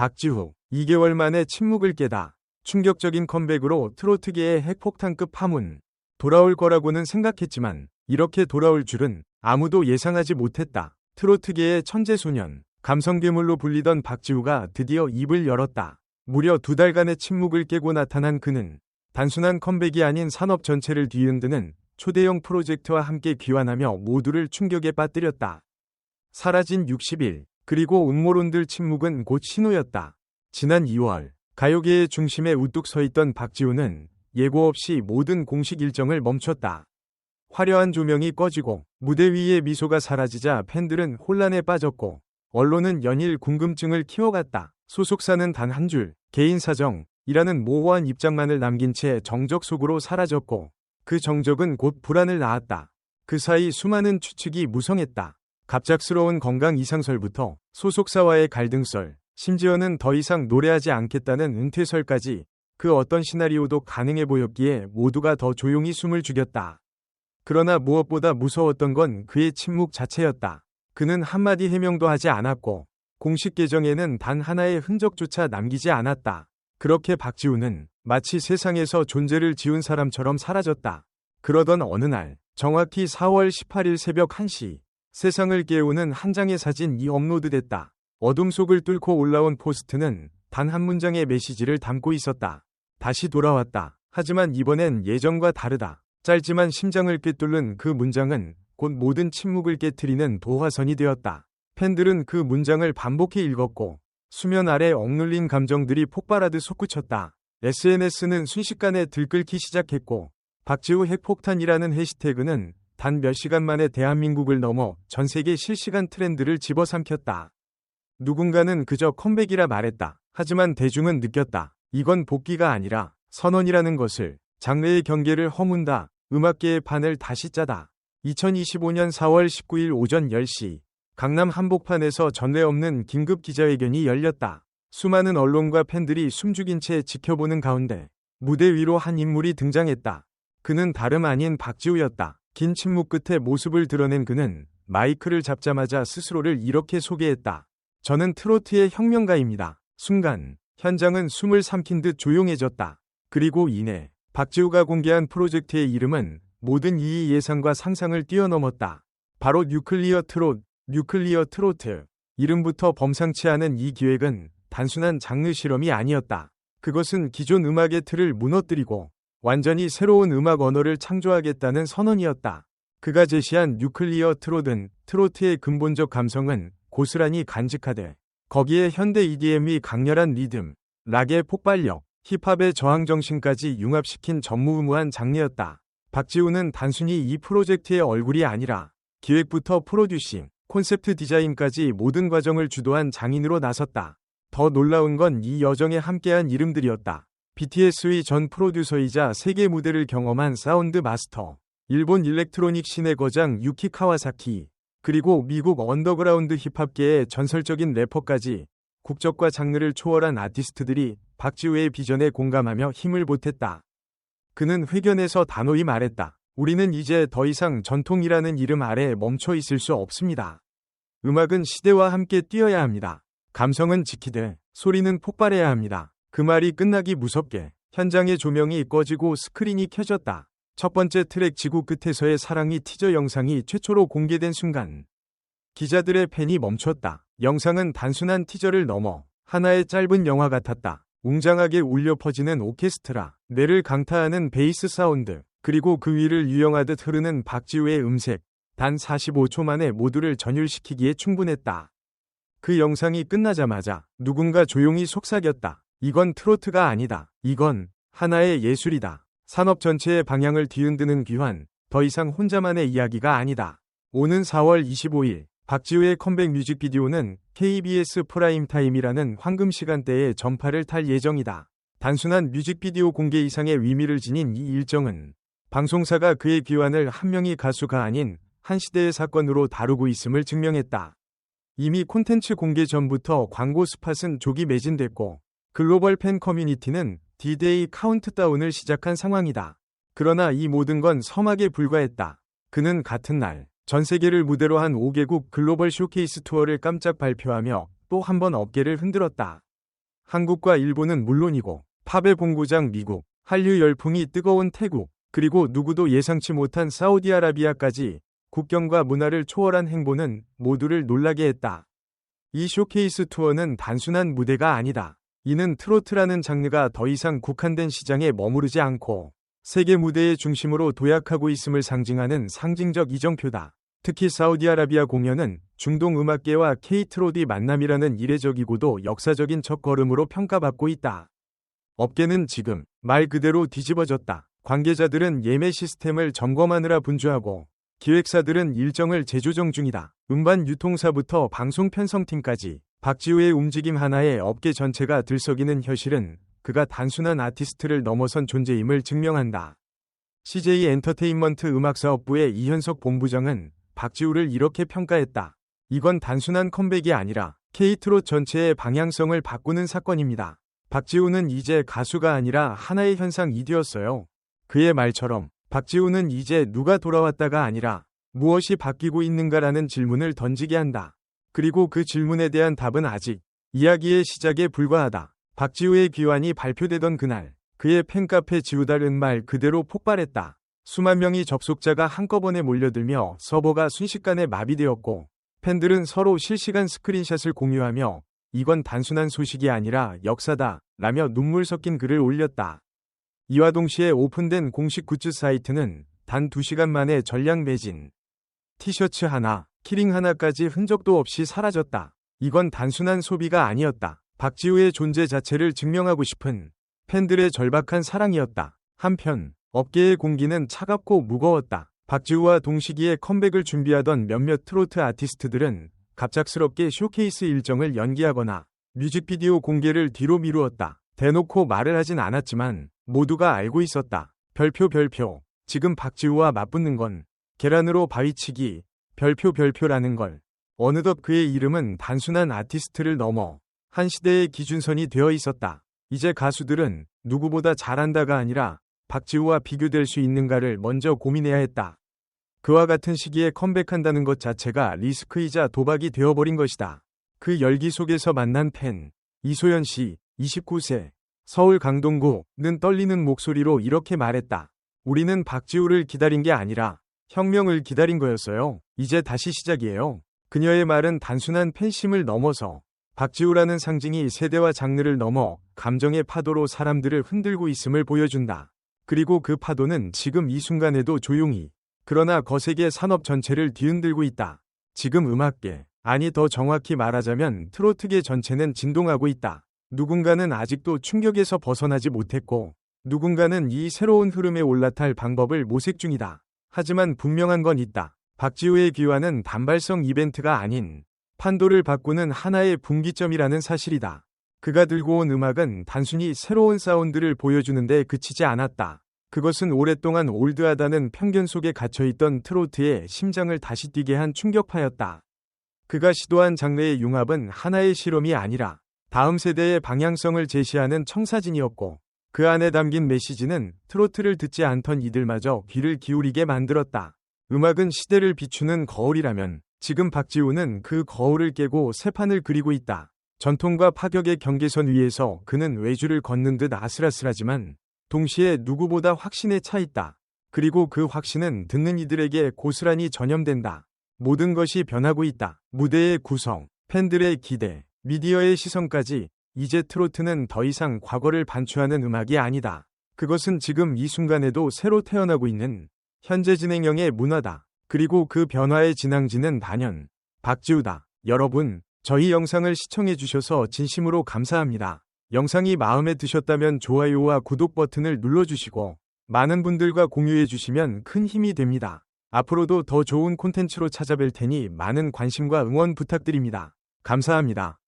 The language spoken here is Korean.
박지후 2개월 만에 침묵을 깨다 충격적인 컴백으로 트로트계의 핵폭탄급 파문 돌아올 거라고는 생각했지만 이렇게 돌아올 줄은 아무도 예상하지 못했다. 트로트계의 천재소년, 감성괴물로 불리던 박지우가 드디어 입을 열었다. 무려 두 달간의 침묵을 깨고 나타난 그는 단순한 컴백이 아닌 산업 전체를 뒤흔드는 초대형 프로젝트와 함께 귀환하며 모두를 충격에 빠뜨렸다. 사라진 60일, 그리고 음모론들 침묵은 곧 신호였다. 지난 2월, 가요계의 중심에 우뚝 서 있던 박지우는 예고 없이 모든 공식 일정을 멈췄다. 화려한 조명이 꺼지고 무대 위의 미소가 사라지자 팬들은 혼란에 빠졌고 언론은 연일 궁금증을 키워갔다. 소속사는 단 한 줄, 개인 사정이라는 모호한 입장만을 남긴 채 정적 속으로 사라졌고 그 정적은 곧 불안을 낳았다. 그 사이 수많은 추측이 무성했다. 갑작스러운 건강 이상설부터 소속사와의 갈등설, 심지어는 더 이상 노래하지 않겠다는 은퇴설까지 그 어떤 시나리오도 가능해 보였기에 모두가 더 조용히 숨을 죽였다. 그러나 무엇보다 무서웠던 건 그의 침묵 자체였다. 그는 한마디 해명도 하지 않았고 공식 계정에는 단 하나의 흔적조차 남기지 않았다. 그렇게 박지우는 마치 세상에서 존재를 지운 사람처럼 사라졌다. 그러던 어느 날, 정확히 4월 18일 새벽 1시, 세상을 깨우는 한 장의 사진이 업로드됐다. 어둠 속을 뚫고 올라온 포스트는 단 한 문장의 메시지를 담고 있었다. 다시 돌아왔다. 하지만 이번엔 예전과 다르다. 짧지만 심장을 꿰뚫는 그 문장은 곧 모든 침묵을 깨트리는 도화선이 되었다. 팬들은 그 문장을 반복해 읽었고 수면 아래 억눌린 감정들이 폭발하듯 솟구쳤다. SNS는 순식간에 들끓기 시작했고 박지우 핵폭탄이라는 해시태그는 단 몇 시간 만에 대한민국을 넘어 전 세계 실시간 트렌드를 집어삼켰다. 누군가는 그저 컴백이라 말했다. 하지만 대중은 느꼈다. 이건 복귀가 아니라 선언이라는 것을 장르의 경계를 허문다. 음악계의 판을 다시 짜다. 2025년 4월 19일 오전 10시 강남 한복판에서 전례 없는 긴급 기자회견이 열렸다. 수많은 언론과 팬들이 숨죽인 채 지켜보는 가운데 무대 위로 한 인물이 등장했다. 그는 다름 아닌 박지우였다. 긴 침묵 끝에 모습을 드러낸 그는 마이크를 잡자마자 스스로를 이렇게 소개했다. 저는 트로트의 혁명가입니다. 순간 현장은 숨을 삼킨 듯 조용해졌다. 그리고 이내 박지우가 공개한 프로젝트의 이름은 모든 이의 예상과 상상을 뛰어넘었다. 바로 뉴클리어 트롯, 뉴클리어 트로트. 이름부터 범상치 않은 이 기획은 단순한 장르 실험이 아니었다. 그것은 기존 음악의 틀을 무너뜨리고 완전히 새로운 음악 언어를 창조하겠다는 선언이었다. 그가 제시한 뉴클리어 트롯은 트로트의 근본적 감성은 고스란히 간직하되 거기에 현대 EDM이 강렬한 리듬, 락의 폭발력, 힙합의 저항정신까지 융합시킨 전무후무한 장르였다. 박지우는 단순히 이 프로젝트의 얼굴이 아니라 기획부터 프로듀싱, 콘셉트 디자인까지 모든 과정을 주도한 장인으로 나섰다. 더 놀라운 건 이 여정에 함께한 이름들이었다. BTS의 전 프로듀서이자 세계 무대를 경험한 사운드 마스터, 일본 일렉트로닉 신의 거장 유키 카와사키, 그리고 미국 언더그라운드 힙합계의 전설적인 래퍼까지 국적과 장르를 초월한 아티스트들이 박지우의 비전에 공감하며 힘을 보탰다. 그는 회견에서 단호히 말했다. 우리는 이제 더 이상 전통이라는 이름 아래 멈춰 있을 수 없습니다. 음악은 시대와 함께 뛰어야 합니다. 감성은 지키되 소리는 폭발해야 합니다. 그 말이 끝나기 무섭게 현장의 조명이 꺼지고 스크린이 켜졌다. 첫 번째 트랙 지구 끝에서의 사랑이 티저 영상이 최초로 공개된 순간 기자들의 팬이 멈췄다. 영상은 단순한 티저를 넘어 하나의 짧은 영화 같았다. 웅장하게 울려 퍼지는 오케스트라, 뇌를 강타하는 베이스 사운드, 그리고 그 위를 유영하듯 흐르는 박지우의 음색, 단 45초 만에 모두를 전율시키기에 충분했다. 그 영상이 끝나자마자 누군가 조용히 속삭였다. 이건 트로트가 아니다. 이건 하나의 예술이다. 산업 전체의 방향을 뒤흔드는 귀환, 더 이상 혼자만의 이야기가 아니다. 오는 4월 25일 박지우의 컴백 뮤직비디오는 KBS 프라임타임이라는 황금 시간대에 전파를 탈 예정이다. 단순한 뮤직비디오 공개 이상의 의미를 지닌 이 일정은 방송사가 그의 귀환을 한 명의 가수가 아닌 한 시대의 사건으로 다루고 있음을 증명했다. 이미 콘텐츠 공개 전부터 광고 스팟은 조기 매진됐고 글로벌 팬 커뮤니티는 디데이 카운트다운을 시작한 상황이다. 그러나 이 모든 건 서막에 불과했다. 그는 같은 날 전 세계를 무대로 한 5개국 글로벌 쇼케이스 투어를 깜짝 발표하며 또 한 번 어깨를 흔들었다. 한국과 일본은 물론이고 팝의 본고장 미국, 한류 열풍이 뜨거운 태국, 그리고 누구도 예상치 못한 사우디아라비아까지 국경과 문화를 초월한 행보는 모두를 놀라게 했다. 이 쇼케이스 투어는 단순한 무대가 아니다. 이는 트로트라는 장르가 더 이상 국한된 시장에 머무르지 않고 세계 무대의 중심으로 도약하고 있음을 상징하는 상징적 이정표다. 특히 사우디아라비아 공연은 중동 음악계와 케이트로디 만남이라는 이례적이고도 역사적인 첫걸음으로 평가받고 있다. 업계는 지금 말 그대로 뒤집어졌다. 관계자들은 예매 시스템을 점검하느라 분주하고 기획사들은 일정을 재조정 중이다. 음반 유통사부터 방송 편성팀까지 박지우의 움직임 하나에 업계 전체가 들썩이는 현실은 그가 단순한 아티스트를 넘어선 존재임을 증명한다. CJ 엔터테인먼트 음악사업부의 이현석 본부장은 박지우를 이렇게 평가했다. 이건 단순한 컴백이 아니라 케이트롯 전체의 방향성을 바꾸는 사건입니다. 박지우는 이제 가수가 아니라 하나의 현상이 되었어요. 그의 말처럼 박지우는 이제 누가 돌아왔다가 아니라 무엇이 바뀌고 있는가라는 질문을 던지게 한다. 그리고 그 질문에 대한 답은 아직 이야기의 시작에 불과하다. 박지우의 귀환이 발표되던 그날 그의 팬카페 지우달은 말 그대로 폭발했다. 수만 명의 접속자가 한꺼번에 몰려들며 서버가 순식간에 마비되었고 팬들은 서로 실시간 스크린샷을 공유하며 이건 단순한 소식이 아니라 역사다 라며 눈물 섞인 글을 올렸다. 이와 동시에 오픈된 공식 굿즈 사이트는 단 2시간 만에 전량 매진. 티셔츠 하나, 키링 하나까지 흔적도 없이 사라졌다. 이건 단순한 소비가 아니었다. 박지우의 존재 자체를 증명하고 싶은 팬들의 절박한 사랑이었다. 한편 업계의 공기는 차갑고 무거웠다. 박지우와 동시기에 컴백을 준비하던 몇몇 트로트 아티스트들은 갑작스럽게 쇼케이스 일정을 연기하거나 뮤직비디오 공개를 뒤로 미루었다. 대놓고 말을 하진 않았지만 모두가 알고 있었다. 별표 별표. 지금 박지우와 맞붙는 건 계란으로 바위치기, 별표 별표라는 걸. 어느덧 그의 이름은 단순한 아티스트를 넘어 한 시대의 기준선이 되어 있었다. 이제 가수들은 누구보다 잘한다가 아니라 박지우와 비교될 수 있는가를 먼저 고민해야 했다. 그와 같은 시기에 컴백한다는 것 자체가 리스크이자 도박이 되어버린 것이다. 그 열기 속에서 만난 팬, 이소연 씨, 29세, 서울 강동구는 떨리는 목소리로 이렇게 말했다. 우리는 박지우를 기다린 게 아니라 혁명을 기다린 거였어요. 이제 다시 시작이에요. 그녀의 말은 단순한 팬심을 넘어서 박지우라는 상징이 세대와 장르를 넘어 감정의 파도로 사람들을 흔들고 있음을 보여준다. 그리고 그 파도는 지금 이 순간에도 조용히 그러나 거세게 산업 전체를 뒤흔들고 있다. 지금 음악계, 아니 더 정확히 말하자면 트로트계 전체는 진동하고 있다. 누군가는 아직도 충격에서 벗어나지 못했고 누군가는 이 새로운 흐름에 올라탈 방법을 모색 중이다. 하지만 분명한 건 있다. 박지우의 귀환은 단발성 이벤트가 아닌 판도를 바꾸는 하나의 분기점이라는 사실이다. 그가 들고 온 음악은 단순히 새로운 사운드를 보여주는데 그치지 않았다. 그것은 오랫동안 올드하다는 편견 속에 갇혀있던 트로트의 심장을 다시 뛰게 한 충격파였다. 그가 시도한 장르의 융합은 하나의 실험이 아니라 다음 세대의 방향성을 제시하는 청사진이었고 그 안에 담긴 메시지는 트로트를 듣지 않던 이들마저 귀를 기울이게 만들었다. 음악은 시대를 비추는 거울이라면 지금 박지우는 그 거울을 깨고 새 판을 그리고 있다. 전통과 파격의 경계선 위에서 그는 외주를 걷는 듯 아슬아슬하지만 동시에 누구보다 확신에 차 있다. 그리고 그 확신은 듣는 이들에게 고스란히 전염된다. 모든 것이 변하고 있다. 무대의 구성, 팬들의 기대, 미디어의 시선까지 이제 트로트는 더 이상 과거를 반추하는 음악이 아니다. 그것은 지금 이 순간에도 새로 태어나고 있는 현재 진행형의 문화다. 그리고 그 변화의 진앙지는 단연 박지우다. 여러분, 저희 영상을 시청해 주셔서 진심으로 감사합니다. 영상이 마음에 드셨다면 좋아요와 구독 버튼을 눌러주시고 많은 분들과 공유해 주시면 큰 힘이 됩니다. 앞으로도 더 좋은 콘텐츠로 찾아뵐 테니 많은 관심과 응원 부탁드립니다. 감사합니다.